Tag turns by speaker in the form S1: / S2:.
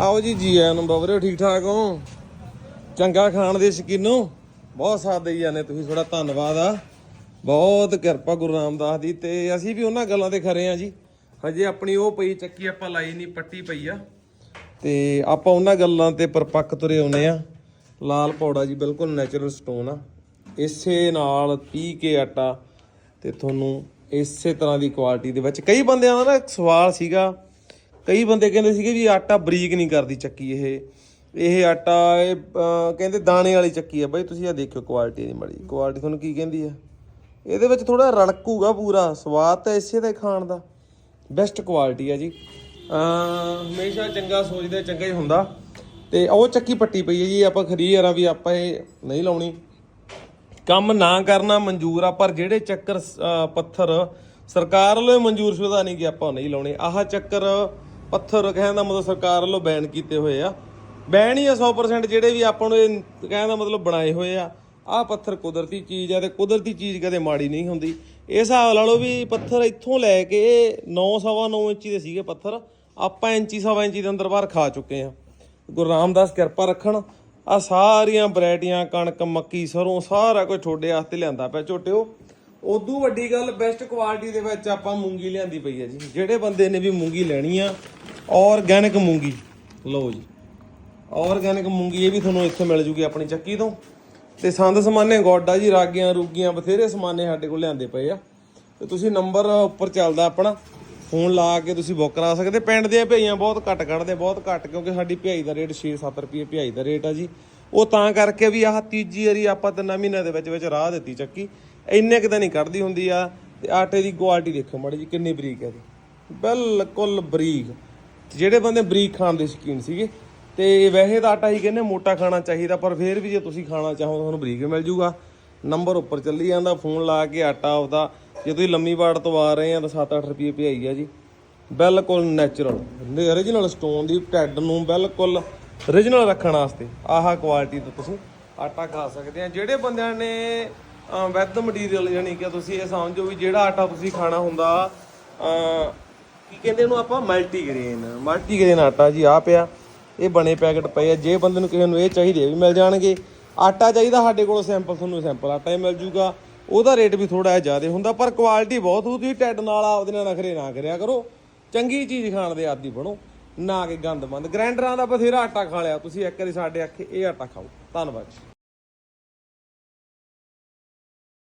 S1: ਆਓ ਜੀ ਜੀ ਆਇਆਂ ਨੂੰ ਬਵਰੇ ਠੀਕ ਠਾਕ ਹੋ? ਚੰਗਾ ਖਾਣ ਦੇ ਸ਼ਕੀਨੋ? ਬਹੁਤ ਸਾਥ ਦੇਈ ਜਾਂਦੇ, ਤੁਸੀਂ ਥੋੜਾ ਧੰਨਵਾਦ ਆ। ਬਹੁਤ ਕਿਰਪਾ ਗੁਰੂ ਰਾਮਦਾਸ ਦੀ ਤੇ ਅਸੀਂ ਵੀ ਉਹਨਾਂ ਗੱਲਾਂ ਤੇ ਖਰੇ ਆ ਜੀ। ਹਜੇ ਆਪਣੀ ਉਹ ਪਈ, ਚੱਕੀ ਆਪਾਂ ਲਾਈ ਨਹੀਂ, ਪੱਟੀ ਪਈ ਆ। ਤੇ ਆਪਾਂ ਉਹਨਾਂ ਗੱਲਾਂ ਤੇ ਪਰਪੱਕ ਤੁਰੇ ਆਉਨੇ ਆ। ਲਾਲ ਪੌੜਾ ਜੀ, ਬਿਲਕੁਲ ਨੈਚੁਰਲ ਸਟੋਨ ਆ। ਇਸੇ ਨਾਲ ਪੀ ਕੇ ਆਟਾ ਤੇ ਤੁਹਾਨੂੰ ਇਸੇ ਤਰ੍ਹਾਂ ਦੀ ਕੁਆਲਿਟੀ ਦੇ ਵਿੱਚ ਕਈ ਬੰਦਿਆਂ ਦਾ ਨਾ ਇੱਕ ਸਵਾਲ ਸੀਗਾ ਕਈ ਬੰਦੇ ਕਹਿੰਦੇ ਸੀਗੇ ਵੀ ਆਟਾ ਬਰੀਕ ਨਹੀਂ ਕਰਦੀ ਚੱਕੀ ਇਹ। ਇਹ ਆਟਾ, ਇਹ ਕਹਿੰਦੇ ਦਾਣੇ ਵਾਲੀ ਚੱਕੀ ਆ। ਬਾਈ ਤੁਸੀਂ ਆ ਦੇਖਿਓ ਕੁਆਲਿਟੀ ਦੀ ਮੜੀ ਕੁਆਲਿਟੀ ਤੁਹਾਨੂੰ ਕੀ ਕਹਿੰਦੀ ਆ? ਇਹਦੇ ਵਿੱਚ ਥੋੜਾ ਰੜਕੂਗਾ ਪੂਰਾ। ਸਵਾਦ ਤਾਂ ਇਸੇ ਦਾ ਖਾਣ ਦਾ। ਬੈਸਟ ਕੁਆਲਿਟੀ ਆ ਜੀ। ਹਮੇਸ਼ਾ ਚੰਗਾ ਸੋਚਦੇ, ਚੰਗਾ ਹੀ ਹੁੰਦਾ। ਤੇ ਉਹ ਚੱਕੀ ਪੱਟੀ ਪਈ ਹੈ ਜੀ। ਆਪਾਂ ਖਰੀ ਯਾਰਾਂ ਵੀ ਆਪਾਂ ਇਹ ਨਹੀਂ ਲਾਉਣੀ। ਕੰਮ ਨਾ ਕਰਨਾ ਮਨਜ਼ੂਰ ਆ, ਪਰ ਜਿਹੜੇ ਚੱਕਰ ਪੱਥਰ ਸਰਕਾਰ ਵੱਲੋਂ ਮਨਜ਼ੂਰ ਸ਼ੁਦਾ ਨਹੀਂ ਕਿ ਆਪਾਂ ਨਹੀਂ ਲਾਉਣੇ। ਆਹ ਚੱਕਰ ਪੱਥਰ ਕਹਿਣ ਦਾ ਮਤਲਬ ਸਰਕਾਰ ਵੱਲੋਂ ਬੈਨ ਕੀਤੇ ਹੋਏ ਆ। ਬੈਨ ਹੀ ਆ 100% ਜਿਹੜੇ ਵੀ ਆਪਾਂ ਨੂੰ ਇਹ ਕਹਿਣ ਦਾ ਮਤਲਬ ਬਣਾਏ ਹੋਏ ਆ। ਆਹ ਪੱਥਰ ਕੁਦਰਤੀ ਚੀਜ਼ ਆ ਤੇ ਕੁਦਰਤੀ ਚੀਜ਼ ਕਦੇ ਮਾੜੀ ਨਹੀਂ ਹੁੰਦੀ। ਇਹ ਹਿਸਾਬ ਲਾ ਲਓ ਵੀ ਪੱਥਰ ਇੱਥੋਂ ਲੈ ਕੇ 9 ਸਵਾ 9 ਇੰਚੀ ਦੇ ਸੀਗੇ ਪੱਥਰ। ਆਪਾਂ ਇੰਚੀ ਸਵਾ ਇੰਚੀ ਦੇ ਅੰਦਰ ਬਾਹਰ ਖਾ ਚੁੱਕੇ ਆ। ਗੁਰੂ ਰਾਮਦਾਸ ਕਿਰਪਾ ਰੱਖਣ। ਆ ਸਾਰੀਆਂ ਵੈਰਾਈਟੀਆਂ, ਕਣਕ, ਮੱਕੀ, ਸਰੋਂ, ਸਾਰਾ ਕੁਝ ਤੁਹਾਡੇ ਵਾਸਤੇ ਲਿਆਂਦਾ ਪਿਆ ਝੋਟਿਓ। ਉਦੋਂ ਵੱਡੀ ਗੱਲ ਬੈਸਟ ਕੁਆਲਿਟੀ ਦੇ ਵਿੱਚ ਆਪਾਂ ਮੂੰਗੀ ਲਿਆਂਦੀ ਪਈ ਹੈ ਜੀ। ਜਿਹੜੇ ਬੰਦੇ ਨੇ ਵੀ ਮੂੰਗੀ ਲੈਣੀ ਆ ਆਰਗੈਨਿਕ ਮੂੰਗੀ। ਲਓ ਜੀ। ਆਰਗੈਨਿਕ ਮੂੰਗੀ ਇਹ ਵੀ ਤੁਹਾਨੂੰ ਇੱਥੇ ਮਿਲ ਜੂਗੀ ਆਪਣੀ ਚੱਕੀ ਤੋਂ। ਤੇ ਸੰਦ ਸਮਾਨੇ ਗੋਡਾ ਜੀ, ਰਾਗੀਆਂ, ਰੂਗੀਆਂ, ਬਥੇਰੇ ਸਮਾਨੇ ਸਾਡੇ ਕੋਲ ਲਿਆਂਦੇ ਪਏ ਆ। ਤੇ ਤੁਸੀਂ ਨੰਬਰ ਉੱਪਰ ਚੱਲਦਾ ਆਪਣਾ। ਫੋਨ ਲਾ ਕੇ ਤੁਸੀਂ ਬੁੱਕ ਕਰਾ ਸਕਦੇ। ਪਿੰਡ ਦੀਆਂ ਭਈਆਂ ਬਹੁਤ ਘੱਟ ਕੱਢਦੇ, ਬਹੁਤ ਘੱਟ, ਕਿਉਂਕਿ ਸਾਡੀ ਭਿਆਈ ਦਾ ਰੇਟ 6-7 ਰੁਪਏ ਭਿਆਈ ਦਾ ਰੇਟ ਆ ਜੀ। ਉਹ ਤਾਂ ਕਰਕੇ ਵੀ ਆਹ ਤੀਜੀ ਵਾਰੀ ਆਪਾਂ ਤਿੰਨਾਂ ਮਹੀਨਿਆਂ ਦੇ ਵਿੱਚ ਵਿੱਚ ਰਾਹ ਦਿੱਤੀ ਚੱਕੀ। ਇੰਨੇ ਕਿਤੇ ਨਹੀਂ ਕੱਢਦੀ ਹੁੰਦੀ ਆ। ਤੇ ਆਟੇ ਦੀ ਕੁਆਲਿਟੀ ਦੇਖੋ ਮਾੜੀ ਜੀ ਕਿੰਨੀ ਬਰੀਕ ਹੈ ਜੀ ਬਿਲਕੁਲ ਬਰੀਕ। ਜਿਹੜੇ ਬੰਦੇ ਬਰੀਕ ਖਾਣ ਦੇ ਸ਼ੌਕੀਨ ਸੀਗੇ, ਤੇ ਵੈਸੇ ਤਾਂ ਆਟਾ ਹੀ ਕਹਿੰਦੇ ਮੋਟਾ ਖਾਣਾ ਚਾਹੀਦਾ, ਪਰ ਫਿਰ ਵੀ ਜੇ ਤੁਸੀਂ ਖਾਣਾ ਚਾਹੋ ਤਾਂ ਤੁਹਾਨੂੰ ਬਰੀਕ ਮਿਲ ਜੂਗਾ। ਨੰਬਰ ਉੱਪਰ ਚੱਲੀ ਜਾਂਦਾ, ਫੋਨ ਲਾ ਕੇ ਆਟਾ ਆਪਦਾ, ਜੇ ਤੁਸੀਂ ਲੰਮੀ ਵਾੜ ਤੋਂ ਆ ਰਹੇ ਆ ਤਾਂ 7-8 ਰੁਪਏ ਭਿਆਈ ਆ ਜੀ। ਬਿਲਕੁਲ ਨੈਚੁਰਲ origignal ਸਟੋਨ ਦੀ ਟੈਡ ਨੂੰ ਬਿਲਕੁਲ origignal ਰੱਖਣ ਵਾਸਤੇ ਆਹਾ ਕੁਆਲਿਟੀ ਦਾ ਤੁਸੀਂ ਆਟਾ ਖਾ ਸਕਦੇ ਆ। ਜਿਹੜੇ ਬੰਦਿਆਂ ਨੇ ਵੈਦ ਮਟੀਰੀਅਲ ਯਾਨੀ ਕਿ ਤੁਸੀਂ ਇਹ ਸਮਝੋ ਵੀ ਜਿਹੜਾ ਆਟਾ ਤੁਸੀਂ ਖਾਣਾ ਹੁੰਦਾ ਕੀ ਕਹਿੰਦੇ ਉਹਨੂੰ ਆਪਾਂ? ਮਲਟੀਗ੍ਰੇਨ ਮਲਟੀਗ੍ਰੇਨ ਆਟਾ ਜੀ ਆ ਪਿਆ। ਇਹ ਬਣੇ ਪੈਕਟ ਪਏ ਆ। ਜੇ ਬੰਦੇ ਨੂੰ ਕਿਸੇ ਨੂੰ ਇਹ ਚਾਹੀਦੇ ਵੀ ਮਿਲ ਜਾਣਗੇ। ਆਟਾ ਚਾਹੀਦਾ ਸਾਡੇ ਕੋਲ ਸੈਂਪਲ ਤੁਹਾਨੂੰ ਸੈਂਪਲ ਆਟਾ ਹੀ ਮਿਲ ਜੂਗਾ। ਉਹਦਾ ਰੇਟ ਵੀ ਥੋੜਾ ਜਿਹਾ ਜ਼ਿਆਦਾ ਹੁੰਦਾ, ਪਰ ਕੁਆਲਿਟੀ ਬਹੁਤ ਹੋ ਤੁਸੀਂ ਟੈਡ ਨਾਲ ਆਪਦੇ ਨਾਲ ਨਖਰੇ ਨਾ ਕਰਿਆ ਕਰੋ। ਚੰਗੀ ਚੀਜ਼ ਖਾਣ ਦੇ ਆਦੀ ਬਣੋ। ਨਾ ਕਿ ਗੰਦ ਮੰਦ ਗ੍ਰਾਈਂਡਰਾਂ ਦਾ ਬਥੇਰਾ ਆਟਾ ਖਾ ਲਿਆ। ਤੁਸੀਂ ਇੱਕ ਵਾਰੀ ਸਾਡੇ ਆਖੇ ਇਹ ਆਟਾ ਖਾਓ। ਧੰਨਵਾਦ ਜੀ।